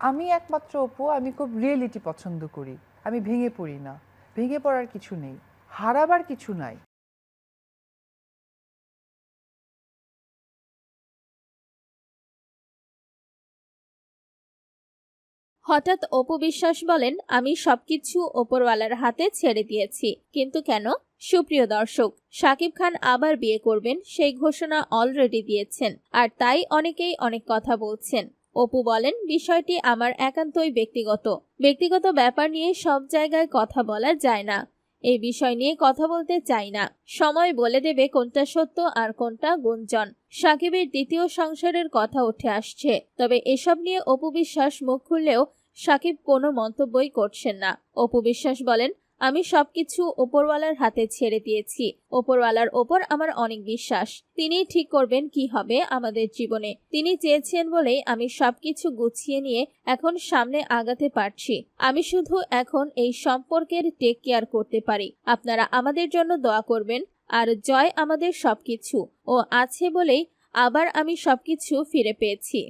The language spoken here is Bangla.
আমি একমাত্র অপু, আমি খুব রিয়েলিটি পছন্দ করি। আমি ভেঙে পড়ি না। ভেঙে পড়ার কিছু নেই। হারাবার কিছু নাই। হঠাৎ অপু বিশ্বাস বলেন, আমি সবকিছু ওপরওয়ালার হাতে ছেড়ে দিয়েছি। কিন্তু কেন? সুপ্রিয় দর্শক শাকিব খান আবার বিয়ে করবেন, সেই ঘোষণা অলরেডি দিয়েছেন। আর তাই অনেকেই অনেক কথা বলছেন। অপু বলেন, বিষয়টি আমার একান্তই ব্যক্তিগত। ব্যক্তিগত ব্যাপার নিয়ে সব জায়গায় কথা বলা যায় না। এই বিষয় নিয়ে কথা বলতে চাই না। সময় বলে দেবে কোনটা সত্য আর কোনটা গুঞ্জন। সাকিবের দ্বিতীয় সংসারের কথা উঠে আসছে। তবে এসব নিয়ে অপু বিশ্বাস মুখ খুললেও সাকিব কোনো মন্তব্যই করছেন না। অপু বিশ্বাস বলেন আমি সবকিছু ওপরওয়ালার হাতে ছেড়ে দিয়েছি। ওপরওয়ালার ওপর আমার অনেক বিশ্বাস। তিনি ঠিক করবেন কি হবে আমাদের জীবনে। তিনি চেয়েছেন বলেই আমি সবকিছু গুছিয়ে নিয়ে এখন সামনে আগাতে পারছি। আমি শুধু এখন এই সম্পর্কের টেক কেয়ার করতে পারি। আপনারা আমাদের জন্য দোয়া করবেন। আর জয় আমাদের সবকিছু। ও আছে বলেই আবার আমি সবকিছু ফিরে পেয়েছি।